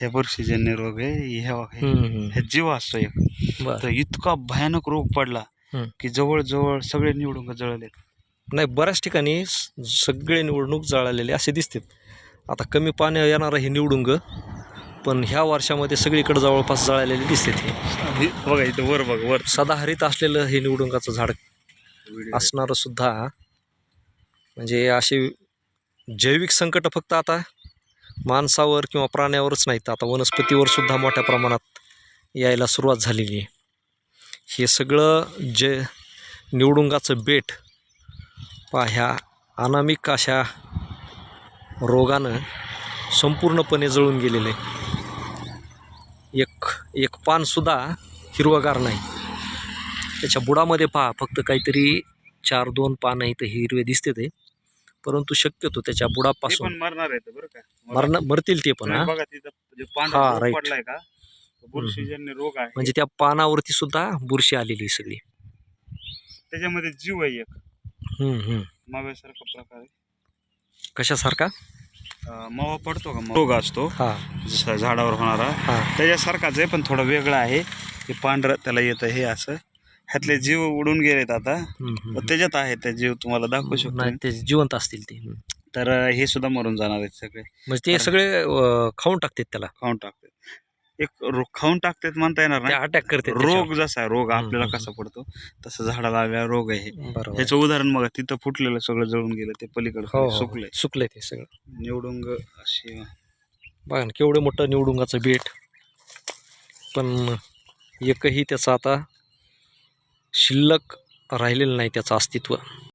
हे बुरशीजन्य रोग आहे हे हे-. हे जीव असतो एक. तर इतका भयानक रोग पडला. की जवळजवळ सगळे निवडून जळले नाही बऱ्याच ठिकाणी सगळे निवडणूक जळालेले असे दिसतात. आता कमी पाणी येणारं हे निवडुंग पण ह्या वर्षामध्ये सगळीकडे जवळपास जळालेले दिसतात हे. बघा इथं वर बघ वर. सदाहरित असलेलं हे निवडुंगाचं झाड असणारं सुद्धा म्हणजे असे जैविक संकट फक्त आता माणसावर किंवा प्राण्यावरच नाहीत. आता वनस्पतीवर सुद्धा मोठ्या प्रमाणात यायला सुरुवात झालेली आहे. हे सगळं जे निवडुंगाचं बेट पा ह्या अनामिक अशा रोगानं संपूर्णपणे जळून गेलेलं. आहे एक एक पानसुद्धा हिरवगार नाही. त्याच्या बुडामध्ये पहा फक्त काहीतरी चार दोन पानं इथं हिरवे दिसते ते. परंतु शक्यतो त्याच्या ते बुडापासून पण मरणार आहे बरं का. मरण मरतील ते पण हा? बघा तिथं जे हा, पांढरा रोग right. पडलाय का? तो बुरशीजन्य रोग आहे. म्हणजे त्या पानावरती सुद्धा बुरशी आलेली आहे सगळी. त्याच्यामध्ये जीव आहे एक. हम्म, हम्म. माव्यासारखा प्रकार आहे. कशासारखा? अं, मावा पडतो का रोग असतो. हा. जसा झाडावर होणारा. हा. त्याच्यासारखाच आहे पण थोडं वेगळं आहे. ते पांढरं त्याला येतं हे असं. ह्यातले जीव उडून गेलेत आता. त्याच्यात आहे ते जीव तुम्हाला दाखवू शकतो नाही मी. ते जिवंत असतील ते. हम्म. तर हे सुद्धा मरून जाणार आहेत सगळे. म्हणजे ते. सगळे अं, खाऊन टाकतात त्याला. खाऊन टाकतात. एक रो- खाऊन टाकतात म्हणता येणार ते नाही अटॅक करते रोग जसा आहे रोग हम्म, आपल्याला हम्म. कसा पडतो तसं झाडाला आलेला रोग आहे हे. बरोबर. ह्याचं उदाहरण बघा तिथं फुटलेलं सगळं जळून गेलं ते हो पलीकडे हो सुकलंय. सुकले ते सगळं. निवडुंग अशी बघा ना केवढं मोठं निवडुंगाचं बेट. पण एकही त्याचं आता शिल्लक राहिलेलं नाही त्याचं अस्तित्व.